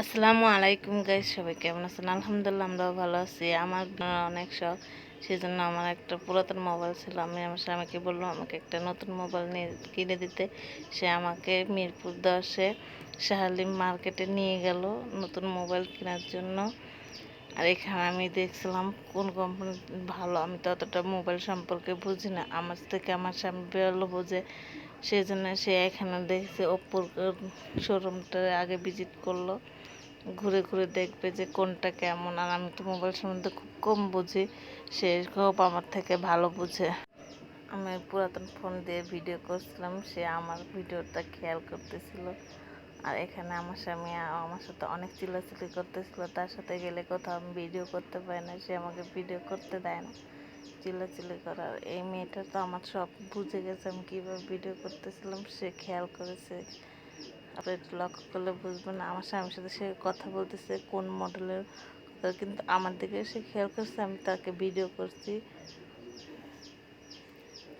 আসসালামু আলাইকুম গাইস সবাই কেমন আছেন? আলহামদুলিল্লাহ আমরাও ভালো আছি। আমার অনেক শখ সেই জন্য আমার একটা পুরাতন মোবাইল ছিল। আমি আমার স্বামীকে বললাম, আমাকে একটা নতুন মোবাইল নিয়ে, কিনে দিতে। সে আমাকে মিরপুর দশে শাহালিম মার্কেটে নিয়ে গেল নতুন মোবাইল কেনার জন্য। আর এখানে আমি দেখছিলাম, কোন কোম্পানি ভালো? আমি তো অতটা মোবাইল সম্পর্কে বুঝি না। আমার থেকে আমার স্বামী ভালো বোঝে। সেই জন্য সে এখানে দেখছে ওপ্পোর শোরুমটা আগে ভিজিট করল। ঘুরে ঘুরে দেখবে যে কোনটা কেমন। আর আমি তো মোবাইল সম্বন্ধে খুব কম বুঝি, সে খুব আমার থেকে ভালো বুঝে। আমি পুরাতন ফোন দিয়ে ভিডিও করছিলাম, সে আমার ভিডিওটা খেয়াল করতেছিল। আর এখানে আমার স্বামী আমার সাথে অনেক চিল্লাচিল্লি করতেছিল, তার সাথে গেলে কোথাও আমি ভিডিও করতে পারি না, সে আমাকে ভিডিও করতে দেয় না। চিল্লাচিল্লি করার এই মেয়েটা তো আমার সব বুঝে গেছে আমি কীভাবে ভিডিও করতেছিলাম, সে খেয়াল করেছে। আপনি লক্ষ্য করলে বুঝবেন আমার স্বামীর সাথে সে কথা বলতেছে, কোন মডেলের কিন্তু আমার দিকে সে খেয়াল করছে, আমি তাকে ভিডিও করছি।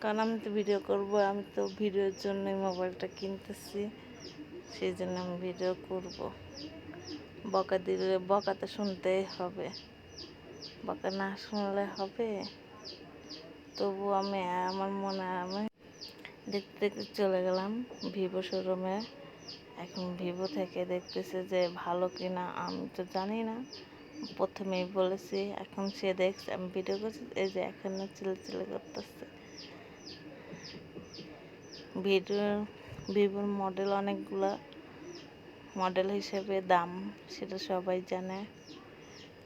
কারণ আমি তো ভিডিও করব, আমি তো ভিডিওর জন্যই মোবাইলটা কিনতেছি। সেই জন্য আমি ভিডিও করব। বকা দিলে, বকা তো শুনতেই হবে। বকা না শুনলে হবে? তবু আমি, আমার মনে আমি দেখতে দেখতে চলে গেলাম ভিভো শোরুমে এখন ভিভো থেকে দেখতেছে যে ভালো কিনা, আমি তো জানি না। প্রথমেই বলেছি, এখন সে দেখছে, আমি ভিডিও করছি, এই যে এখানে চিলে চিলে করতেছে। ভিডিও ভিভোর মডেল অনেকগুলো। মডেল হিসেবে দাম, সেটা সবাই জানে।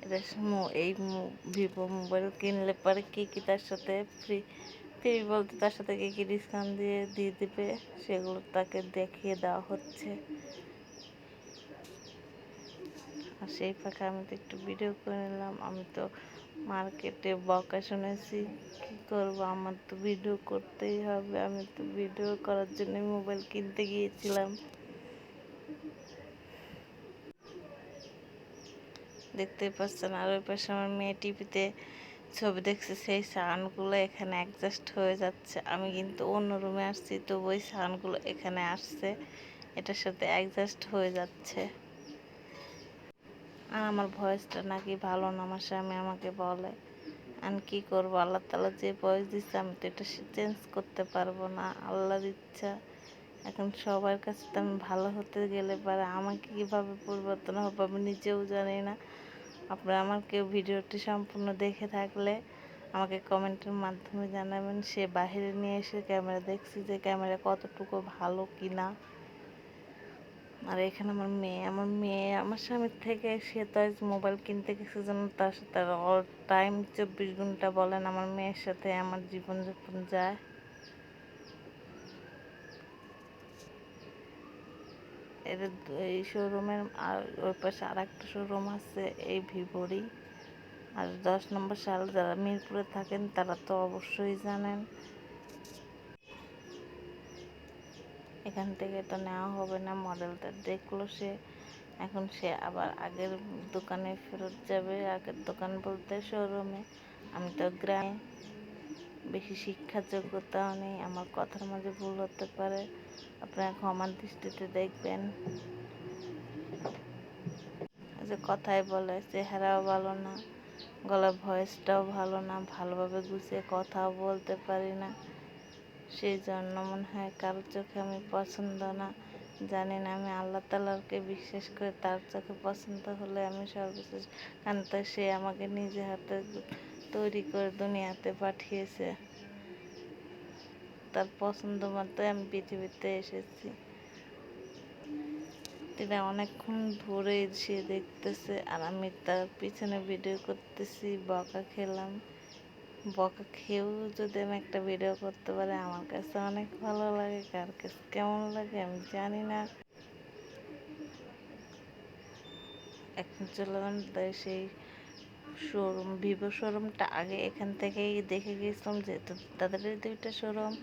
এটা এই ভিভো মোবাইল কিনলে পরে কী কী তার সাথে ফ্রি ফ্রি বলতে তার সাথে কী কী ডিসকাউন্ট দিয়ে দিয়ে দেবে, সেগুলো তাকে দেখিয়ে দেওয়া হচ্ছে। আর সেই ফাঁকে আমি তো একটু ভিডিও করে নিলাম, আমি তো মার্কেটে বকা শুনেছি, কী করব? আমার তো ভিডিও করতেই হবে, আমি তো ভিডিও করার জন্য মোবাইল কিনতে গিয়েছিলাম। দেখতেই পাচ্ছেন, আর ওই পাশে আমার মেয়ে টিভিতে ছবি দেখছি, সেই সাউন্ডগুলো এখানে অ্যাডজাস্ট হয়ে যাচ্ছে। আমি কিন্তু অন্য রুমে আসছি তো ওই সাউন্ডগুলো এখানে আসছে। এটার সাথে অ্যাডজাস্ট হয়ে যাচ্ছে। আর আমার ভয়েসটা নাকি ভালো না, আমার স্বামী আমাকে বলে আমি কী করব? আল্লাহ তালা যে ভয়েস দিচ্ছে আমি তো এটা চেঞ্জ করতে পারব না। আল্লাহর ইচ্ছা এখন সবার কাছে তো আমি ভালো হতে গেলে পারে, আমাকে কীভাবে পরিবর্তন হবে আমি নিজেও জানি না। আপনারা আমার কেউ ভিডিওটি সম্পূর্ণ দেখে থাকলে আমাকে কমেন্টের মাধ্যমে জানাবেন, সে বাহিরে নিয়ে এসে ক্যামেরা দেখছি যে ক্যামেরা কতটুকু ভালো কি না আর এখানে আমার মেয়ে আমার মেয়ে, আমার স্বামীর থেকে সে তো আজ মোবাইল কিনতে গেছে জন্য তার সাথে অল টাইম চব্বিশ ঘণ্টা বলেন, আমার মেয়ের সাথে আমার জীবনযাপন যায়। এর এই শোরুমের আর ওই পাশে আর একটা শোরুম আছে, এই ভিভোরই আর দশ নম্বর সাল যারা মিরপুরে থাকেন, তারা তো অবশ্যই জানেন। এখান থেকে তো নেওয়া হবে না মডেলটা দেখল সে। এখন সে আবার আগের দোকানে ফেরত যাবে, আগের দোকান বলতে শোরুমে আমি তো গ্রামে। বেশি শিক্ষার যোগ্যতাও নেই, আমার কথার মাঝে ভুল হতে পারে। আপনারা ক্ষমার দৃষ্টিতে দেখবেন। যে কথাই বলে, চেহারাও ভালো না গলার ভয়েসটাও ভালো না, ভালোভাবে গুছিয়ে কথাও বলতে পারি না। সেই জন্য মনে হয় কারোর চোখে আমি পছন্দ না। জানি না, আমি আল্লাহ তালাকে বিশ্বাস করে, তার চোখে পছন্দ হলে আমি সর্বশেষ, কারণ তো সে আমাকে নিজে হাতে তৈরি করে দুনিয়াতে পাঠিয়েছে। তার পছন্দ মতো আমি পৃথিবীতে এসেছি। এটা অনেকক্ষণ ধরে সে দেখতেছে আর আমি তার পিছনে ভিডিও করতেছি, বকা খেলাম। বকা খেয়েও যদি আমি একটা ভিডিও করতে পারি, আমার কাছে অনেক ভালো লাগে, কার কাছে কেমন লাগে আমি জানি না। এখন চললাম তাই সেই শোরুম ভিভো শোরুমটা আগে এখান থেকেই দেখে গেছিলাম, যেহেতু তাদের দুইটা শোরুম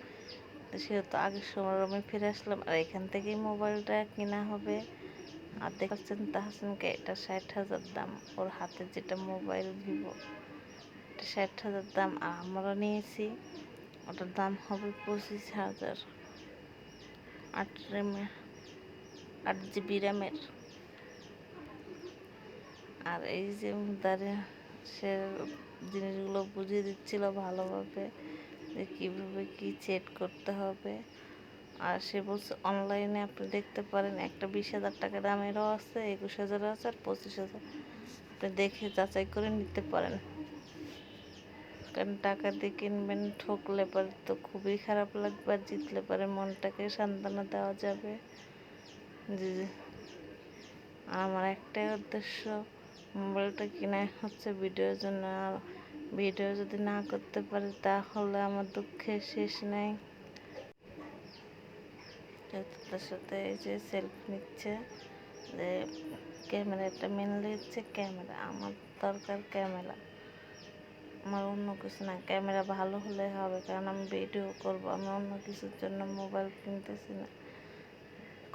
সেহেতু আগের শোরুমে ফিরে আসলাম, আর এখান থেকেই মোবাইলটা কেনা হবে। আর দেখাচ্ছেন তাহসিনকে, এটা ষাট হাজার দাম। ওর হাতে যেটা মোবাইল ভিভো এটা ষাট হাজার দাম। আর আমরা নিয়েছি, ওটার দাম হবে পঁচিশ হাজার। আট র্যামের আট জিবি র্যামের। আর এই যে দাঁড়িয়ে সে জিনিসগুলো বুঝিয়ে দিচ্ছিল ভালোভাবে। যে কীভাবে কী সেট করতে হবে। আর সে বলছে অনলাইনে আপনি দেখতে পারেন, একটা বিশ হাজার টাকা দামেরও আছে, একুশ হাজারও আছে, আর পঁচিশ হাজার। আপনি দেখে যাচাই করে নিতে পারেন। কারণ টাকা দিয়ে কিনবেন, ঠকলে পরে তো খুবই খারাপ লাগবে, আর জিতলে পরে মনটাকে সান্ত্বনা দেওয়া যাবে। যে আমার একটাই উদ্দেশ্য, মোবাইলটা কিনা হচ্ছে ভিডিওর জন্য, আর ভিডিও যদি না করতে পারি তাহলে আমার দুঃখের শেষ নেই। তার সাথে এই যে সেলফি নিচ্ছে, যে ক্যামেরাটা মেনলি হচ্ছে ক্যামেরা, আমার দরকার ক্যামেরা। আমার অন্য কিছু না, ক্যামেরা ভালো হলে হবে, কারণ আমি ভিডিও করব, আমি অন্য কিছুর জন্য মোবাইল কিনতেছি না।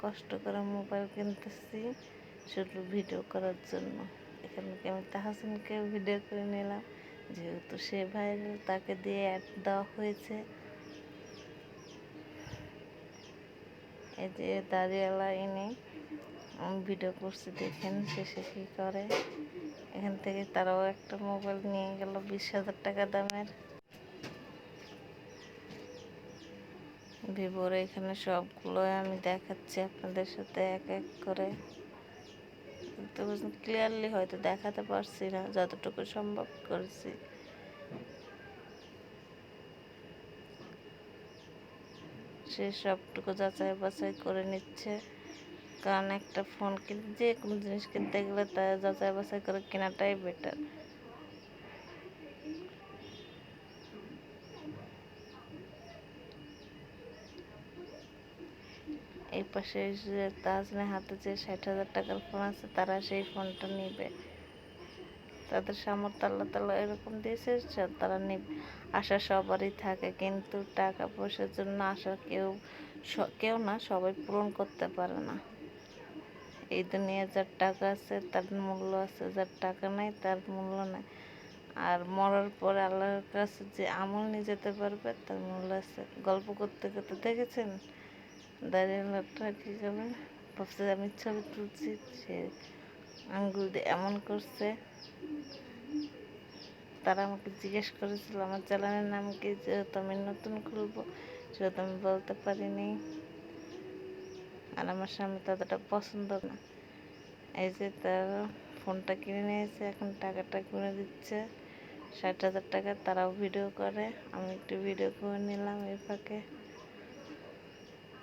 কষ্ট করে মোবাইল কিনতেছি শুধু ভিডিও করার জন্য। এখানে কি আমি তাহাসিনকে ভিডিও করে নিলাম। যেহেতু সে ভাইরাল তাকে দিয়ে অ্যাড দেওয়া হয়েছে। এই যে দাঁড়িয়ালা আমি ভিডিও করছি, দেখেন শেষে কী করে। এখান থেকে তারাও একটা মোবাইল নিয়ে গেল বিশ হাজার টাকা দামের। ভিভোর এখানে সবগুলো আমি দেখাচ্ছি আপনাদের সাথে এক এক করে। তো ক্লিয়ারলি হয়তো দেখাতে পারছি না, যতটুকু সম্ভব করছি। সে সবটুকু যাচাই বাছাই করে নিচ্ছে। কারণ একটা ফোন কিনতে, যে কোনো জিনিস কিনতে গেলে তা যাচাই বাছাই করে কেনাটাই বেটার এই পাশে যে তাজনের হাতে যে ষাট হাজার টাকার ফোন আছে, তারা সেই ফোনটা নিবে। তাদের সামর্থ্য আল্লাহ তালা এরকম দিয়েছে তারা নিবে। আশা সবারই থাকে, কিন্তু টাকা পয়সার জন্য আশা কেউ কেউ না, সবাই পূরণ করতে পারে না। এই দুনিয়া যার টাকা আছে, তার মূল্য আছে, যার টাকা নাই, তার মূল্য নাই। আর মরার পরে আল্লাহর কাছে যে আমল নিয়ে যেতে পারবে, তার মূল্য আছে। গল্প করতে করতে দেখেছেন? দাঁড়িয়ে লোকটা কী করবে ভাবছে আমি ছবি তুলছি, সে আঙ্গুল দিয়ে এমন করছে। তারা আমাকে জিজ্ঞেস করেছিল, আমার চ্যানেলের নাম কি? যেহেতু আমি নতুন খুলবো, সেহেতু আমি বলতে পারিনি। আর আমার স্বামী ততটা পছন্দ না। এই যে তার ফোনটা কিনে নিয়েছে, এখন টাকাটা কিনে দিচ্ছে, ষাট হাজার টাকা। তারাও ভিডিও করে, আমি একটু ভিডিও করে নিলাম এই ফাঁকে।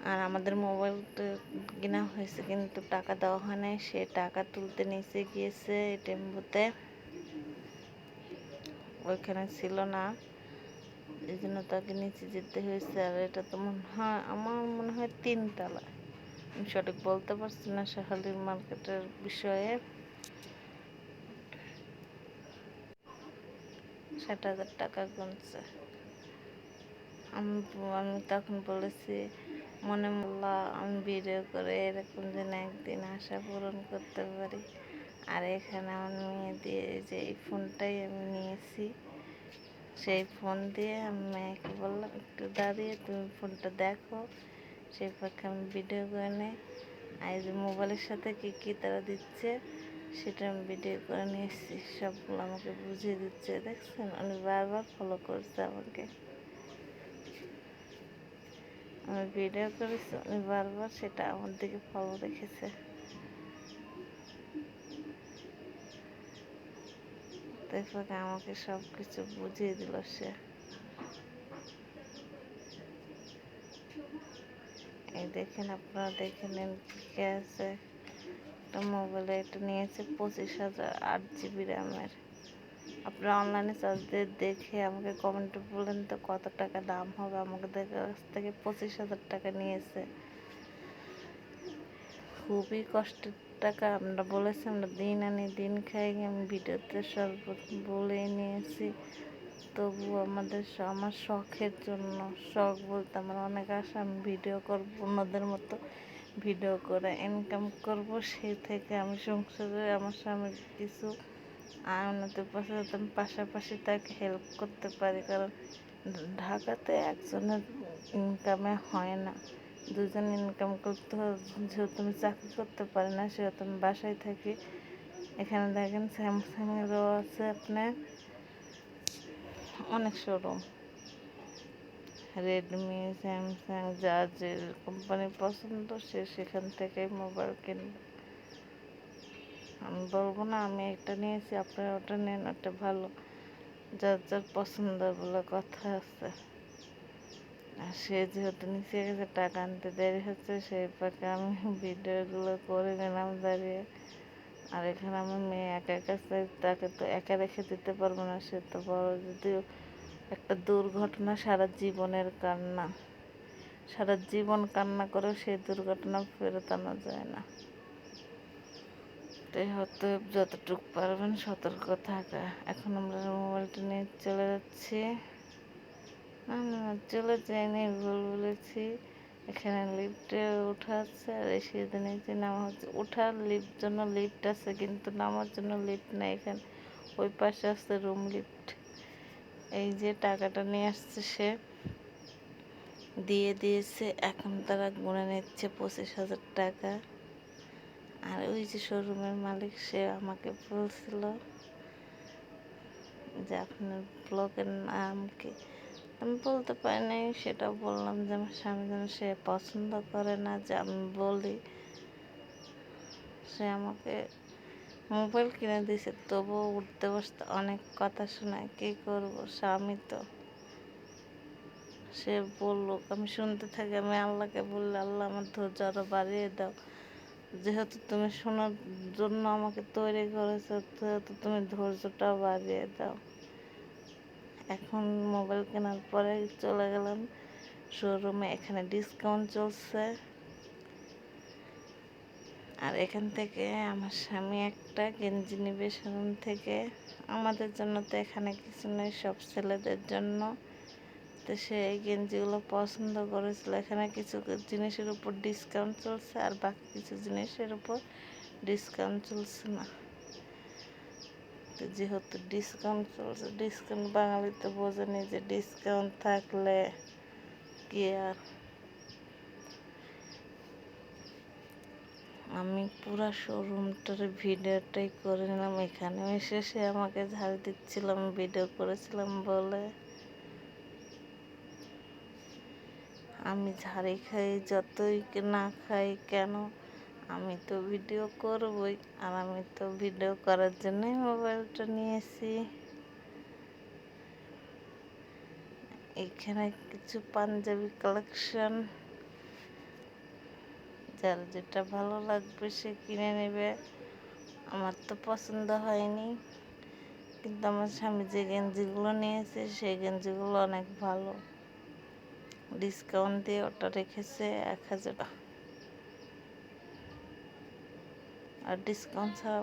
আর আমাদের মোবাইলটা কেনা হয়েছে, কিন্তু টাকা দেওয়া হয় নাই। সে টাকা তুলতে নিচে গিয়েছে বুথে। ওইখানে ছিল না। এই জন্য তাকে নিচে যেতে হয়েছে। আর এটা তো মনে হয়, আমার মনে হয় তিনতলা। আমি সঠিক বলতে পারছি না শাহালির মার্কেটের বিষয়ে। ষাট হাজার টাকা গুনছে। আমি আমি তখন বলেছি মনে মোল্লা আমি ভিডিও করে এরকম যেন একদিন আশা পূরণ করতে পারি। আর এখানে আমার মেয়ে দিয়ে যে এই ফোনটাই আমি নিয়েছি, সেই ফোন দিয়ে আমি মেয়েকে বললাম, একটু দাঁড়িয়ে, তুমি ফোনটা দেখো, সেই পক্ষে আমি ভিডিও করে নেই। আর যে মোবাইলের সাথে কী কী তারা দিচ্ছে, সেটা আমি ভিডিও করে নিয়ে এসেছি সবগুলো আমাকে বুঝিয়ে দিচ্ছে, দেখছেন? উনি বারবার ফলো করছে আমাকে। আমি ভিডিও করেছি উনি বারবার সেটা আমার দিকে ফলো রেখেছে। তারপরে আমাকে সব কিছু বুঝিয়ে দিল সে। এই দেখেন আপনারা দেখে নেন কে আছে। একটা মোবাইলে এটা নিয়েছে পঁচিশ হাজার আট জিবি র্যামের আপনারা অনলাইনে চার্জ দিয়ে দেখে আমাকে কমেন্টে বলেন তো কত টাকা দাম হবে। আমাকে কাছ থেকে পঁচিশ হাজার টাকা নিয়েছে। খুবই কষ্টের টাকা। আমরা বলেছি, আমরা দিন আনি, দিন খাই। আমি ভিডিওতে সব বলে নিয়েছি। তবু আমাদের আমার শখের জন্য, শখ বলতে আমার অনেক আশা। আমি ভিডিও করব, অন্যদের মতো ভিডিও করে ইনকাম করব। সেই থেকে আমি সংসারে আমার স্বামীর কিছু আয়নতের পাশাপাশি তাকে হেল্প করতে পারি, কারণ ঢাকাতে একজনের ইনকামে হয় না। দুজন ইনকাম করতে যেহেতু আমি চাকরি করতে পারি না, সেহেতু আমি বাসায় থাকি। এখানে দেখেন স্যামসাংয়েরও আছে আপনার। অনেক শোরুম রেডমি স্যামসাং যা যে কোম্পানি পছন্দ, সে সেখান থেকেই মোবাইল কিনবে। আমি বলব না, আমি একটা নিয়েছি আপনারা ওটা নেন, ওটা ভালো। যার যার পছন্দ বলে কথা আছে। আর সে যেহেতু নিচে গেছে, টাকা আনতে দেরি হচ্ছে, সেই পাকে আমি ভিডিওগুলো করে নিলাম দাঁড়িয়ে। আর এখানে আমার মেয়ে একা একা তাকে তো একা রেখে দিতে পারব না, সে তো বড় যদিও একটা দুর্ঘটনা সারা জীবনের কান্না। সারা জীবন কান্না করেও সেই দুর্ঘটনা ফেরত আনা যায় না। তাই হয়তো যতটুকু পারবেন সতর্ক থাকা। এখন আমরা মোবাইলটা নিয়ে চলে যাচ্ছি। না না চলে যাইনি, ভুল বলেছি। এখানে লিফটে ওঠা আছে আর সিঁড়িতে নিচে নামা হচ্ছে। ওঠার লিফট জন্য লিফট আছে, কিন্তু নামার জন্য লিফট নেই এখানে। ওই পাশে আছে রুম লিফট এই যে টাকাটা নিয়ে আসছে সে। দিয়ে দিয়েছে। এখন তারা গুনে নিচ্ছে পঁচিশ হাজার টাকা। আর ওই যে শোরুমের মালিক, সে আমাকে বলছিল যে আপনার ব্লগের নাম কি? আমি বলতে পারি নাই, সেটা বললাম যে আমার স্বামী যেন সে পছন্দ করে না, যে আমি বলি। সে আমাকে মোবাইল কিনে দিয়েছে, তবুও উঠতে বসতে অনেক কথা শোনায়, কী করব স্বামী তো? সে বলুক আমি শুনতে থাকি, আমি আল্লাহকে বললে আল্লাহ আমার ধৈর্য আরও বাড়িয়ে দাও। যেহেতু তুমি শোনার জন্য আমাকে তৈরি করেছ, সেহেতু তুমি ধৈর্যটাও বাড়িয়ে দাও। এখন মোবাইল কেনার পরে চলে গেলাম শোরুমে এখানে ডিসকাউন্ট চলছে। আর এখান থেকে আমার স্বামী একটা গেঞ্জি নিবে শোরুম থেকে। আমাদের জন্য তো এখানে কিছু নেই, সব ছেলেদের জন্য। তো সে এই গেঞ্জিগুলো পছন্দ করেছিল। এখানে কিছু জিনিসের উপর ডিসকাউন্ট চলছে আর বাকি কিছু জিনিসের উপর ডিসকাউন্ট চলছে না। তো যেহেতু ডিসকাউন্ট চলছে ডিসকাউন্ট বাঙালিতে বোঝেনি যে ডিসকাউন্ট থাকলে কি আর। আমি পুরা শোরুমটার ভিডিওটাই করে নিলাম। এখানে এসে সে আমাকে ঝাড় দিচ্ছিলাম ভিডিও করেছিলাম বলে। আমি ঝাড়ি খাই, যতই না খাই কেন? আমি তো ভিডিও করবই, আর আমি তো ভিডিও করার জন্যই মোবাইলটা নিয়েছি। এখানে কিছু পাঞ্জাবি কালেকশন। যার যেটা ভালো লাগবে সে কিনে নেবে। আমার তো পছন্দ হয়নি। কিন্তু আমার স্বামী যে গেঞ্জিগুলো নিয়েছে, সেই গেঞ্জিগুলো অনেক ভালো। ডিসকাউন্ট দিয়ে ওটা রেখেছে এক হাজার আর ডিসকাউন্ট ছাড়া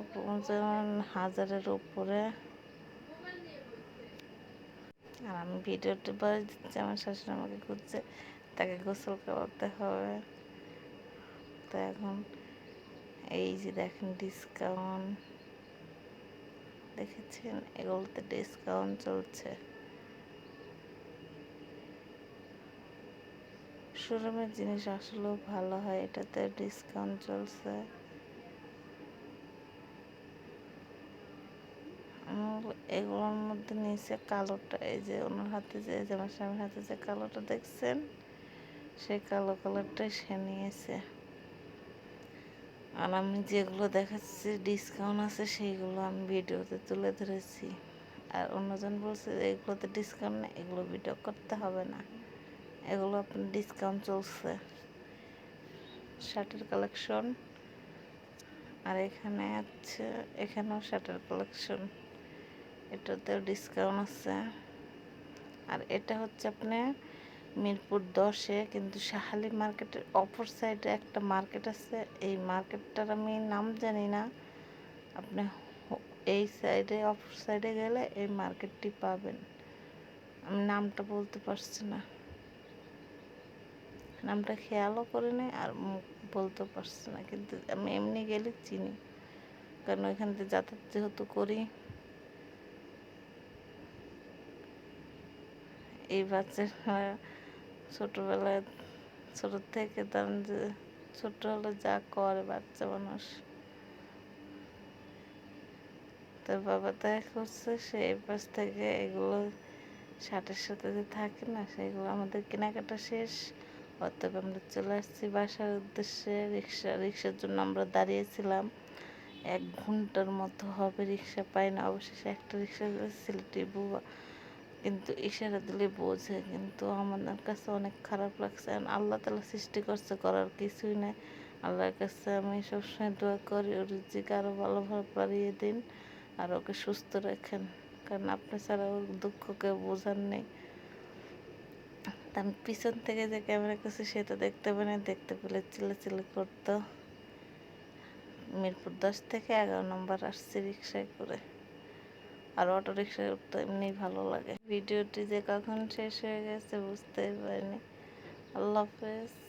যেমন হাজারের উপরে। আর আমি ভিডিওটি বলে দিচ্ছি, আমার শাশুড়ি আমাকে ঘুরছে তাকে গোসল করাতে হবে। তো এখন এই যে দেখেন ডিসকাউন্ট, দেখেছেন? এগুলোতে ডিসকাউন্ট চলছে। শোরুমের জিনিস আসলেও ভালো হয়, এটাতে ডিসকাউন্ট চলছে। এগুলোর মধ্যে নিয়েছে কালোটা, এই যে ওনার হাতে যে আমার স্বামীর হাতে যে কালোটা দেখছেন, সেই কালো কালারটাই সে নিয়েছে। আর আমি যেগুলো দেখাচ্ছি ডিসকাউন্ট আছে, সেইগুলো আমি ভিডিওতে তুলে ধরেছি। আর অন্যজন বলছে, এগুলোতে ডিসকাউন্ট নেই, এগুলো ভিডিও করতে হবে না। এগুলো আপনার ডিসকাউন্ট চলছে। শার্টের কালেকশন আর এখানে আছে, এখানেও শার্টের কালেকশন এটাতেও ডিসকাউন্ট আছে। আর এটা হচ্ছে আপনার মিরপুর দশে, কিন্তু শাহালি মার্কেটের অপর সাইডে একটা মার্কেট আছে। এই মার্কেটটার আমি নাম জানি না। আপনি এই সাইডে অপর সাইডে গেলে এই মার্কেটটি পাবেন। আমি নামটা বলতে পারছি না। নামটা খেয়ালও করে নেই আর মুখ বলতে পারছি না। কিন্তু আমি এমনি গেলে চিনি। কারণ ওইখান থেকে যাতায়াত যেহেতু করি, এই বাচ্চারা ছোটোবেলায় ছোটো থেকে তার যে ছোটো হলে যা করে বাচ্চা মানুষ। তো বাবা দেখা করছে, সে এই পাশ থেকে এগুলো শার্টের সাথে যে থাকে না, সেগুলো আমাদের কেনাকাটা শেষ। অতএব আমরা চলে আসছি বাসার উদ্দেশ্যে। রিক্সা, রিক্সার জন্য আমরা দাঁড়িয়েছিলাম। এক ঘণ্টার মতো হবে, রিক্সা পাই না। অবশেষে একটা রিক্সা সিলেটি বুবা কিন্তু ইশারা দিলে বোঝে, কিন্তু আমাদের কাছে অনেক খারাপ লাগছে। আল্লাহ তালা সৃষ্টি করছে করার কিছুই নাই। আল্লাহর কাছে আমি সবসময় দোয়া করি, ওর রিজিক আরও ভালোভাবে বাড়িয়ে দিন আর ওকে সুস্থ রাখেন। কারণ আপনি ছাড়া ওর দুঃখ কেউ বোঝার নেই। আমি পিছন থেকে যে ক্যামেরা করছি, সেটা দেখতে পাই না। দেখতে পেলে চিল্লাচিল্লি করতো। মিরপুর দশ থেকে এগারো নম্বর আসছি রিক্সায় করে। আর অটো রিক্সায় উঠতে এমনি ভালো লাগে। ভিডিওটি যে কখন শেষ হয়ে গেছে বুঝতেই পারিনি। আল্লাহ হাফেজ।